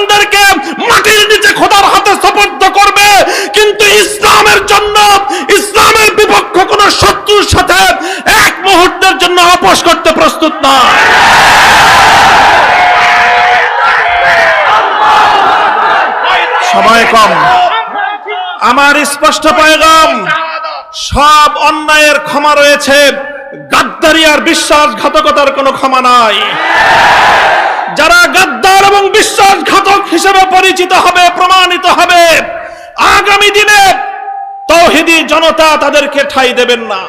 টুকরো সন্তানদেরকে মাটির নিচে খোদার হাতে সপর্দ করবে। কিন্তু ইসলামের জন্য, ইসলামের বিপক্ষ কোন শত্রুর সাথে এক মুহূর্তের জন্য আপোষ করতে প্রস্তুত নয় সময় কম। আমার স্পষ্ট পয়গাম, সব অন্যায়ের ক্ষমা রয়েছে। গাদ্দারি আর বিশ্বাসঘাতকতার কোনো ক্ষমা নাই। যারা গাদ্দার এবং বিশ্বাসঘাতক হিসেবে পরিচিত হবে প্রমাণিত হবে। আগামী দিনে তৌহিদি জনতা তাদেরকে ঠাই দেবেন না।